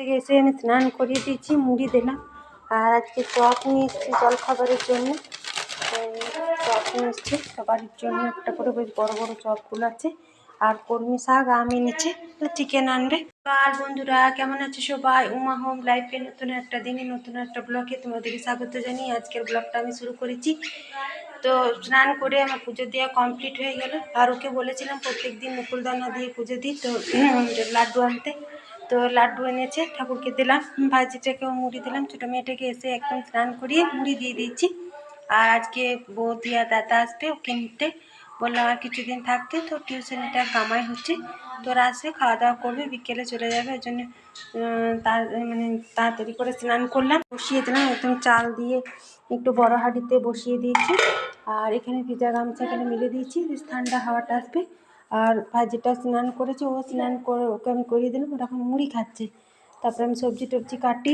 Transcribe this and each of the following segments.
থেকে এসে আমি স্নান করিয়ে দিয়েছি, মুড়ি দিলাম। আর আজকে চপ নিয়ে এসেছি জলখাবারের জন্য। চপ নিয়ে এসেছি। সবারির জন্য একটা করে বেশ বড় বড় চপগুলো আছে। আর কর্মী শাক আমি এনেছে চিকেন আনবে। আর বন্ধুরা, কেমন আছে সবাই? উমা হোম লাইফে নতুন একটা দিনে, নতুন একটা ব্লগে তোমাদেরকে স্বাগত জানিয়ে আজকের ব্লগটা আমি শুরু করেছি। তো স্নান করে আমার পুজো দেওয়া কমপ্লিট হয়ে গেল। আর ওকে বলেছিলাম প্রত্যেক দিন মুকুলদানা দিয়ে পুজো দিই, তো লাড্ডু আনতে। তো লাড্ডু এনেছে, ঠাকুরকে দিলাম ভাজিটাকেও মুড়ি দিলাম, ছোটো মেয়েটাকে এসে একদম স্নান করিয়ে মুড়ি দিয়ে দিয়েছি। আর আজকে বৌদি আর দাদা আসবে, ওকে নিতে। বললাম আর কিছুদিন থাকতে, তো টিউশনিটা কামাই হচ্ছে। তোরা আসে, খাওয়া দাওয়া করবে, বিকেলে চলে যাবে, ওই জন্য তার মানে তাড়াতাড়ি করে স্নান করলাম, বসিয়ে দিলাম, একদম চাল দিয়ে একটু বড় হাঁড়িতে বসিয়ে দিয়েছি। আর এখানে ভিজা গামছা এখানে মিলে দিয়েছি বেশ ঠান্ডা হাওয়াটা আসবে। আর ভাজিটা স্নান করেছে, ও স্নান করে, ওকে আমি করিয়ে দিলাম ওটা এখন মুড়ি খাচ্ছে। তারপরে আমি সবজি টবজি কাটি।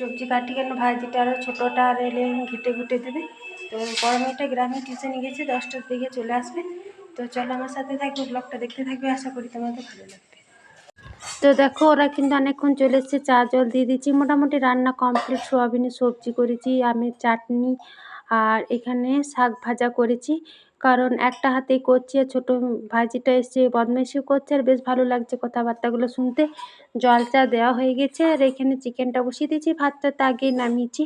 সবজি কাটি কেন ভাজিটা আরও ছোটোটা আর এলে ঘেটে ঘুটে দেবে। তো বড় গ্রামে টিউশনে গেছে, দশটার দিকে চলে আসবে। তো চলো আমার সাথে থাকবে, ব্লগটা দেখতে থাকবে, আশা করি তোমাদের ভালো লাগবে। তো দেখো, ওরা কিন্তু অনেকক্ষণ চলে এসছে, চা জল দিয়ে দিচ্ছি। মোটামুটি রান্না কমপ্লিট, সোয়াবিনের সবজি করেছি, আমের চাটনি আর এখানে শাক ভাজা করেছি। কারণ একটা হাতেই করছি আর ছোটো ভাজিটা এসছে, বদমাইশি করছে আর বেশ ভালো লাগছে কথাবার্তাগুলো শুনতে। জল চা দেওয়া হয়ে গেছে আর এখানে চিকেনটা বসিয়ে দিয়েছি, ভাতটা তো আগেই নামিয়েছি।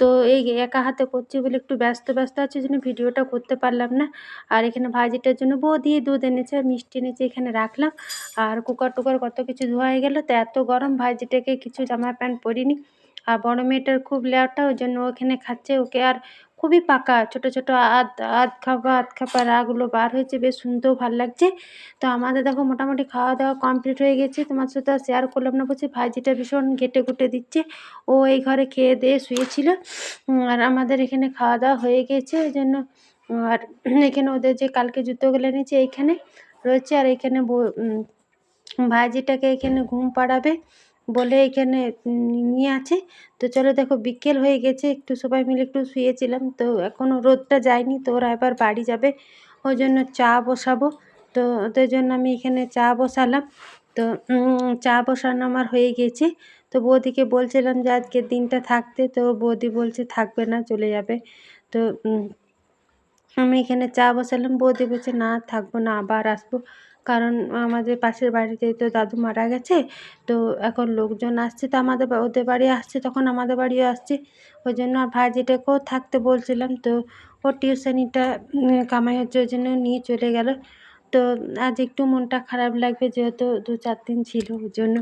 তো এই একা হাতে করছি বলে একটু ব্যস্ত ব্যস্ত আছে জন্য ভিডিওটা করতে পারলাম না। আর এখানে ভাজিটার জন্য বউ দিয়ে দুধ এনেছে, মিষ্টি এনেছে, এখানে রাখলাম। আর কুকার টুকার কত কিছু ধোয়া হয়ে গেলো, তো এত গরম ভাজিটাকে কিছু জামা প্যান্ট পরিনি। আর বড় মেয়েটার খুব লেয়ারটা ওই জন্য ওখানে খাচ্ছে, ওকে আর খুবই পাকা। ছোট ছোট আধ আধ খাপা আধ খাপা রাগুলো বার হয়েছে, বেশ শুনতেও ভালো লাগছে। তো আমাদের দেখো মোটামুটি খাওয়া দাওয়া কমপ্লিট হয়ে গেছে। তোমার সাথে শেয়ার করলাম না, বলছি ভাইজিটা ভীষণ ঘেটে ঘুটে দিচ্ছে। ও এই ঘরে খেয়ে দিয়ে শুয়েছিল। আর আমাদের এখানে খাওয়া দাওয়া হয়ে গেছে, ওই জন্য আর এখানে ওদের যে কালকে জুতোগুলো এনেছে, এইখানে রয়েছে। আর এখানে ভাইজিটাকে এখানে ঘুম পাড়াবে। বলে এখানে নিয়ে আছে। তো চলো দেখো, বিকেল হয়ে গেছে, একটু সবাই মিলে একটু শুয়েছিলাম। তো এখনও রোদটা যায়নি, তো ওরা এবার বাড়ি যাবে। ওই জন্য চা বসাবো। তো ওদের জন্য আমি এখানে চা বসালাম। তো চা বসানো আমার হয়ে গেছে। তো বৌদিকে বলছিলাম যে আজকের দিনটা থাকতে। তো বৌদি বলছে থাকবে না, চলে যাবে। তো আমি এখানে চা বসালাম, বৌদি বলছে, না, থাকব না, আবার আসব। কারণ আমাদের পাশের বাড়িতে তো দাদু মারা গেছে, তো এখন লোকজন আসছে, তো আমাদের ওদের বাড়ি আসছে, তখন আমাদের বাড়িও আসছে। ওই জন্য আর ভাইজিটাকেও থাকতে বলছিলাম, তো ও টিউশনিটা কামাই হচ্ছে, ওই জন্য নিয়ে চলে গেল। তো আজ একটু মনটা খারাপ লাগবে, যেহেতু দু চার দিন ছিল, ওই জন্য।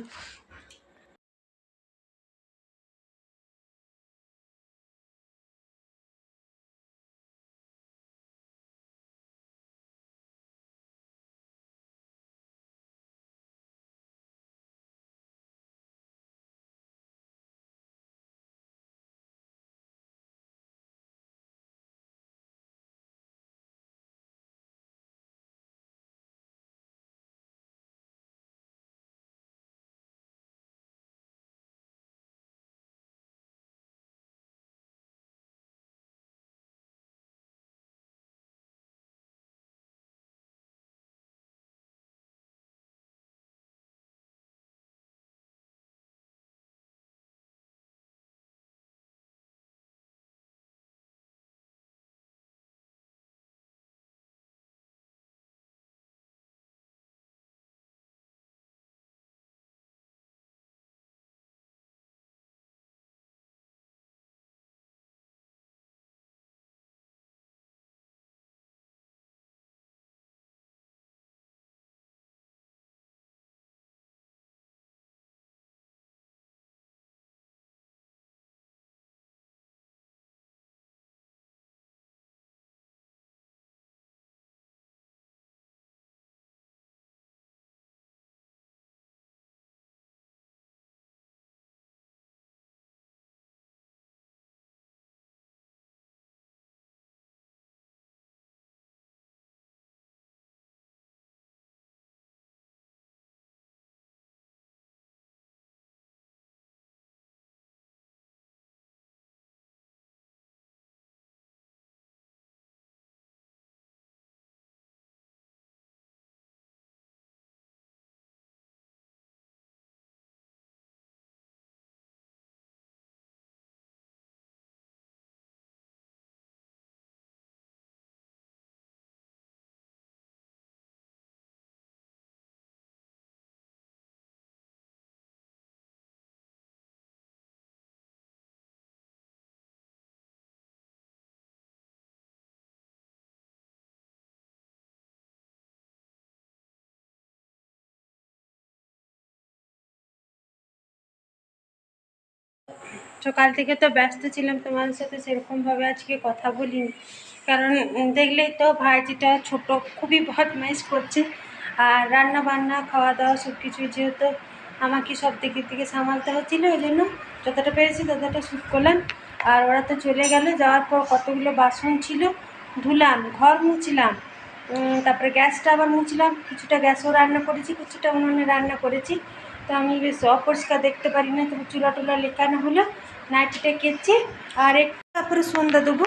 সকাল থেকে তো ব্যস্ত ছিলাম তোমাদের সাথে, সেরকমভাবে আজকে কথা বলিনি। কারণ দেখলেই তো ভাইজিটা ছোট, খুবই বদমাইশ করছে। আর রান্না বান্না খাওয়া দাওয়া সব কিছুই যেহেতু আমাকে সব দিক থেকে সামালতে হচ্ছিল, ওই জন্য যতটা পেরেছি ততটা শ্যুট করলাম। আর ওরা তো চলে গেল, যাওয়ার পর কতগুলো বাসন ছিল, ধুলাম, ঘর মুছলাম তারপরে গ্যাসটা আবার মুছলাম। কিছুটা গ্যাসও রান্না করেছি, কিছুটা উনুনে রান্না করেছি। তো আমি বেশ অপরিষ্কার দেখতে পারি না, তবু চুলা টুলা লেখানো হলো, নাইটিটা কেচে, আর এক তারপরে সন্ধ্যা দেবো।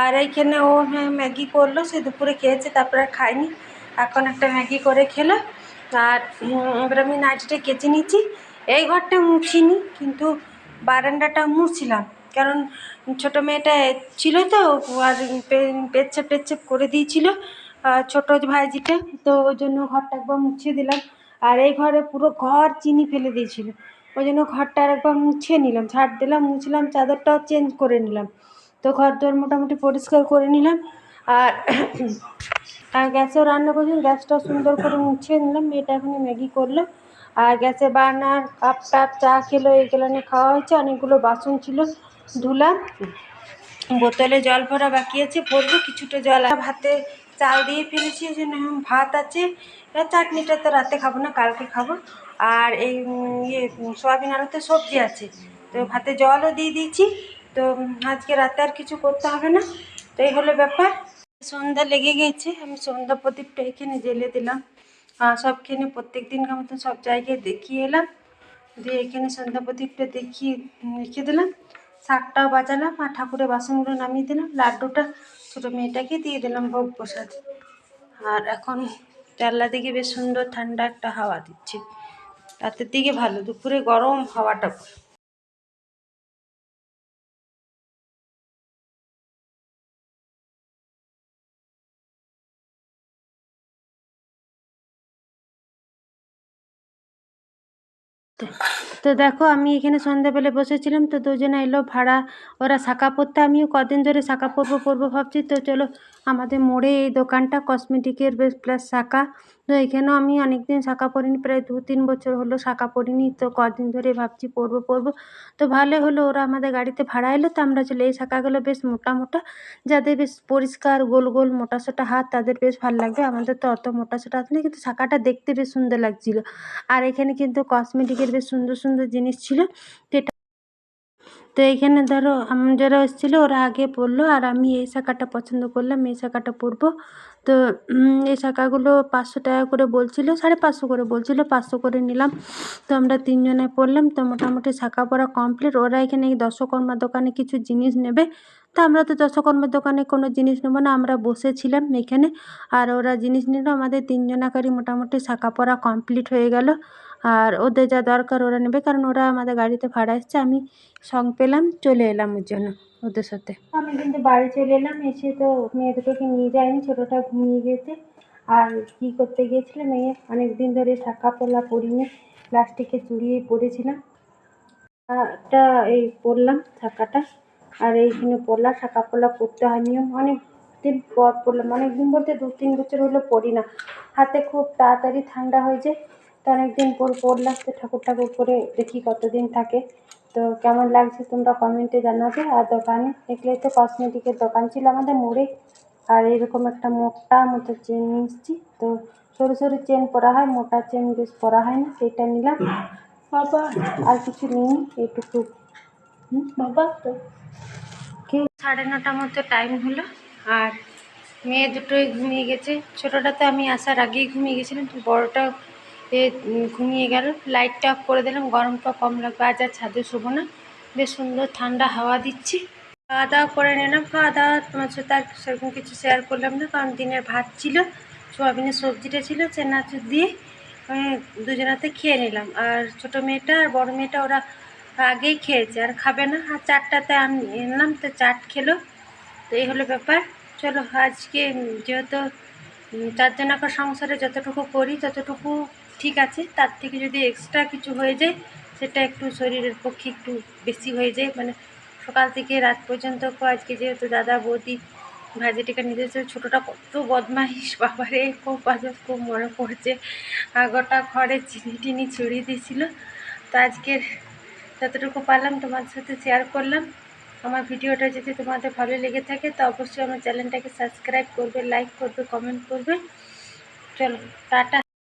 আর এইখানে ও হ্যাঁ ম্যাগি করল, সে দুপুরে খেয়েছে, তারপরে খায়নি। এখন একটা ম্যাগি করে খেলো। আর এবার আমি নাইটিটা কেচে নিচ্ছি। এই ঘরটা মুছিনি, কিন্তু বারান্দাটা মুছছিলাম কারণ ছোটো মেয়েটা ছিল তো আর পেচ্ছাপ টেচ্ছাপ করে দিয়েছিল ছোটো ভাইজিটা, তো ওই জন্য ঘরটা একবার মুছিয়ে দিলাম। আর এই ঘরে পুরো ঘর চিনি ফেলে দিয়েছিল। ওই জন্য ঘরটা আর একবার মুছিয়ে নিলাম ঝাড় দিলাম, মুছলাম, চাদরটাও চেঞ্জ করে নিলাম। তো ঘর দোর মোটামুটি পরিষ্কার করে নিলাম। আর আর গ্যাসেও রান্না করছিলাম, গ্যাসটাও সুন্দর করে মুছিয়ে নিলাম, মেয়েটা এখানে ম্যাগি করল। আর গ্যাসে বার্নার কাপ টাপ, চা খেলো এইগুলো নিয়ে খাওয়া হয়েছে, অনেকগুলো বাসন ছিল, ধুলাম। বোতলে জল ভরা বাকি আছে ভরবো কিছুটা জল ভাতে চাল দিয়ে ফেলেছি, এই জন্য ভাত আছে। চাটনিটা তো রাতে খাব না, কালকে খাব। আর এই ইয়ে সয়াবিন আলুতে সবজি আছে। তো ভাতে জলও দিয়ে দিয়েছি। তো আজকে রাতে আর কিছু করতে হবে না। তো এই হলো ব্যাপার। সন্ধ্যা লেগে গেছে, আমি সন্ধ্যা প্রদীপটা এখানে জেলে দিলাম। সবখানে প্রত্যেক দিনকার মতন সব জায়গায় দেখিয়ে এলাম। দিয়ে এখানে সন্ধ্যা প্রদীপটা দেখিয়ে রেখে দিলাম। শাকটাও বাজালাম আর ঠাকুরের বাসনগুলো নামিয়ে দিলাম। লাড্ডুটা ছোটো মেয়েটাকে দিয়ে দিলাম ভোগ প্রসাদ। আর এখন জানলা দিকে বেশ সুন্দর ঠান্ডা একটা হাওয়া দিচ্ছে। রাতের দিকে ভালো, দুপুরে গরম হাওয়াটা তো দেখো, আমি এখানে সন্ধ্যাবেলা বসেছিলাম, তো দুজনে এলো ভাড়া। ওরা শাঁখা পরতে আমিও কদিন ধরে শাঁখা পরবো পরবো ভাবছি, তো চলো আমাদের মোড়ে এই দোকানটা কসমেটিকের বেশ প্লাস শাঁখা। তো এখানেও আমি অনেক দিন শাঁখা পরিনি, প্রায় দু তিন বছর হলো শাঁখা পরিনি, তো কদিন ধরে ভাবছি পরবো পরবো। তো ভালো হলো, ওরা আমাদের গাড়িতে ভাড়া এলো, তো আমরা চলে, এই শাঁখাগুলো বেশ মোটা মোটা, যাদের বেশ পরিষ্কার, গোল গোল, মোটা সোটা হাত, তাদের বেশ ভালো লাগবে, আমাদের তো অত মোটা সোটা হাত নেই, কিন্তু শাঁখাটা দেখতে বেশ সুন্দর লাগছিল। আর এখানে কিন্তু কসমেটিকের বেশ সুন্দর সুন্দর জিনিস ছিল তো এটা তো এখানে ধরো যারা এসেছিল ওরা আগে পরলো আর আমি এই শাখাটা পছন্দ করলাম, এই শাখাটা পরবো। তো এই শাখাগুলো পাঁচশো টাকা করে বলছিল, সাড়ে পাঁচশো করে বলছিল, পাঁচশো করে নিলাম। তো আমরা তিনজনে পড়লাম, তো মোটামুটি শাখা পরা কমপ্লিট ওরা এখানে এই দশকর্মা দোকানে কিছু জিনিস নেবে। তো আমরা তো দশকর্মার দোকানে কোনো জিনিস নেব না, আমরা বসেছিলাম এখানে। আর ওরা জিনিস নিল, আমাদের তিনজনাকারই মোটামুটি শাখা পরা কমপ্লিট হয়ে গেল। আর ওদের যা দরকার ওরা নেবে। কারণ ওরা আমাদের গাড়িতে ভাড়া এসছে, আমি সঙ্গ পেলাম, চলে এলাম ওর জন্য ওদের সাথে। আমি কিন্তু বাড়ি চলে এলাম, এসে তো মেয়ে দুটোকে নিয়ে যাইনি, ছোটোটা ঘুমিয়ে গেছে। আর কী করতে গিয়েছিলাম মেয়ে অনেক দিন ধরে শাখা পলা পরিনি, প্লাস্টিকের চুড়িয়ে পরেছিলাম। একটা এই পরলাম, শাখাটা। আর এইখানে পরলাম শাখা পলা পরতে হয় নিয়ম অনেক দিন পর পরলাম অনেক দিন বলতে দু তিন বছর হলো পরি না। হাতে খুব তাড়াতাড়ি ঠান্ডা হয়ে যায়। তো অনেকদিন পর পরলাম তো ঠাকুর ঠাকুর করে দেখি কতদিন থাকে। তো কেমন লাগছে তোমরা কমেন্টে জানাবে। আর দোকানে দেখলে তো কসমেটিকের দোকান ছিল আমাদের মোড়ে। আর এরকম একটা মোটা মতো চেন নিচ্ছি তো সরু সরু চেন পরা হয় মোটা চেন বেশ পরা হয় না সেটা নিলাম। বাবা। আর কিছু নিই এইটুকু। হুম? বাবা। তো কি? সাড়ে নটা মতো টাইম হলো। আর মেয়ে দুটোই ঘুমিয়ে গেছে। ছোটোটা তো আমি আসার আগেই ঘুমিয়ে গেছিলাম তো বড়োটা এ ঘুমিয়ে গেল। লাইটটা অফ করে দিলাম। গরমটা কম লাগবে। আজ আর ছাদে শোবো না। বেশ সুন্দর ঠান্ডা হাওয়া দিচ্ছে। খাওয়া দাওয়া করে নিলাম। খাওয়া দাওয়া তোমার সাথে আর সেরকম কিছু শেয়ার করলাম না কারণ দিনের ভাত ছিল সোয়াবিনের সবজিটা ছিল চেনাচুর দিয়ে আমি দুজনাতে খেয়ে নিলাম। আর ছোটো মেয়েটা আর বড় মেয়েটা ওরা আগেই খেয়েছে আর খাবে না। আর চারটাতে আমি এলাম তো চাট খেলো। তো এই হলো ব্যাপার। চলো আজকে যেহেতু উম, চারজনাকার সংসারে যতটুকু করি ততটুকু ঠিক আছে, তার থেকে যদি এক্সট্রা কিছু হয়ে যায়, সেটা একটু শরীরের পক্ষে একটু বেশি হয়ে যায়। মানে সকাল থেকে রাত পর্যন্ত আজকে যেহেতু দাদা বৌদি ভাজিটিকা নিজের ছোটোটা কত বদমাইশ, বাবারে, খুব বাজে, খুব মনে পড়ছে। গোটা ঘরে চিনি টিনি ছড়িয়ে দিয়েছিল। তো আজকের যতটুকু পারলাম তোমাদের সাথে শেয়ার করলাম। আমার ভিডিওটা যদি তোমাদের ভালো লেগে থাকে, তো অবশ্যই আমার চ্যানেলটাকে সাবস্ক্রাইব করবে লাইক করবে কমেন্ট করবে। চলো, টাটা।